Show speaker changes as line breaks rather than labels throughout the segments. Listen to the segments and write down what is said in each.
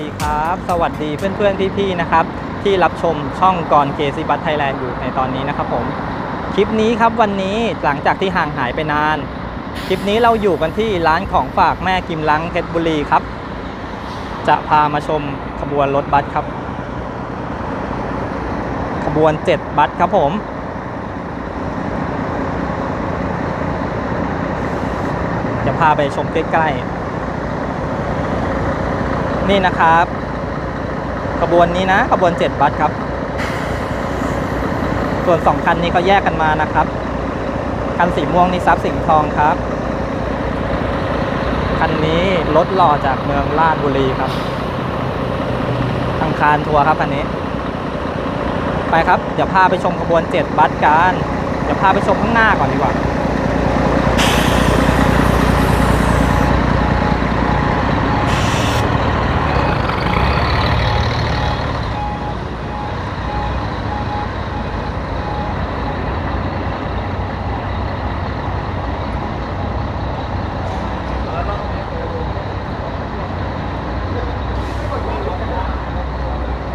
ดีครับ สวัสดีเพื่อนๆพี่ๆนะครับ ที่รับชมช่องกรเกซีบัตไทยแลนด์อยู่ในตอนนี้นะครับผม คลิปนี้ครับวันนี้หลังจากที่ห่างหายไปนาน คลิปนี้เราอยู่กันที่ร้านของฝากแม่กิมลังเพชรบุรีครับ จะพามาชมขบวนรถบัสครับ ขบวน 7 บัสครับผมจะพาไปชมใกล้ๆ นี่นะครับ ขบวนนี้นะ ขบวน7บัสครับ ส่วน 2 คันนี้ก็แยกกันมานะครับ คันสีม่วงนี่ซับสิงห์ทองครับ คันนี้รถหล่อจากเมืองราชบุรีครับทางคารทัวร์ครับคันนี้ ไปครับ เดี๋ยวพาไปชมขบวน7บัสกัน เดี๋ยวพาไปชมข้างหน้าก่อนดีกว่า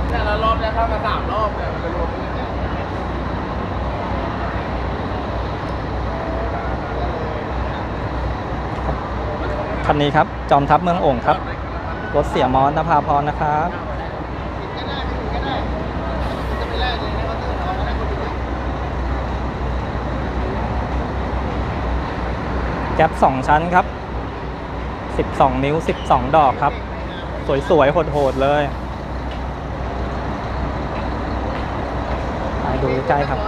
แต่ละรอบเนี่ยถ้ามาสามรอบเนี่ยมันจะรวมกันเนี่ย
คันนี้ครับ จอมทัพเมืองโอ่งครับ รถเสียมอนนภาพรนะครับ
ก็ได้ไม่ถึงก็ได้จะไปแก๊
ปสองชั้นครับ 12 นิ้ว 12 ดอกครับ สวยๆโหดๆเลยไปดูใกล้ครับ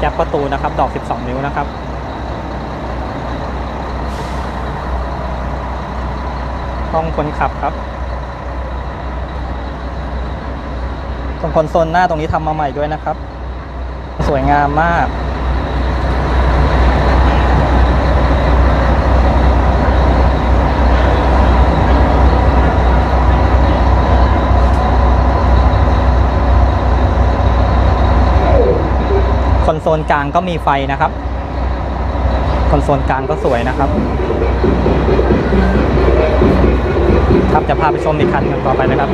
แก๊ปประตูนะครับ ดอก 12 นิ้วนะครับห้องคนขับครับ ตรงคอนโซลหน้าตรงนี้ทำมาใหม่ด้วยนะครับ สวยงามมาก โซลกลางก็มีไฟนะครับ คอนโซลกลางก็สวยนะครับ ครับจะพาไปชมอีกคันกันต่อไป
นะครับ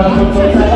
他们都在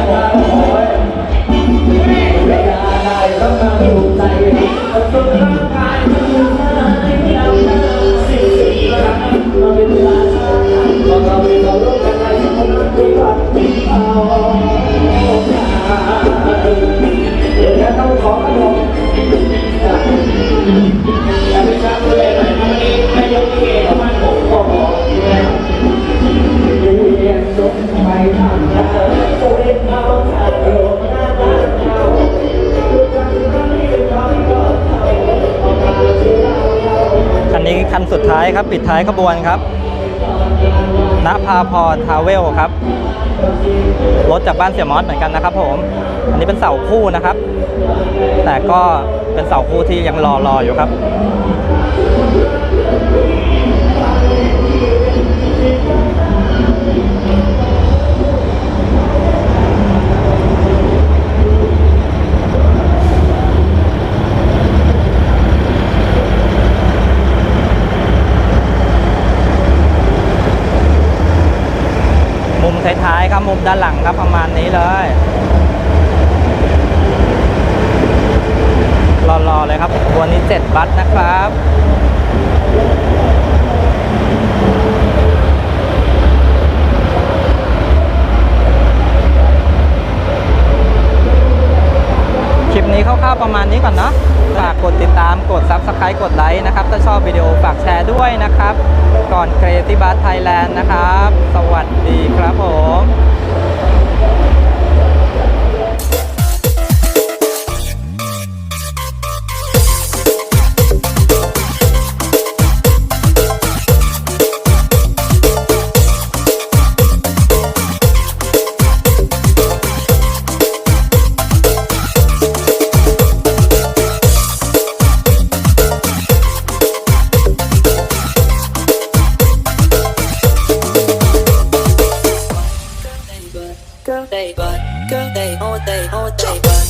สุดท้ายครับ ปิดท้ายขบวนครับณภาพรทาวเวลครับ รถจากบ้านเสียมอสเหมือนกันนะครับผม อันนี้เป็นเสาคู่นะครับ แต่ก็เป็นเสาคู่ที่ยังรอรออยู่ครับ มุมท้ายๆ ครับมุมด้านหลังครับประมาณนี้เลยรอๆเลยครับวันนี้ 7 บัสนะครับ ด้วยนะครับ ก่อนเกรที่บัสไทยแลนด์นะครับ สวัสดีครับผม
they got. Girl, they all what they all they.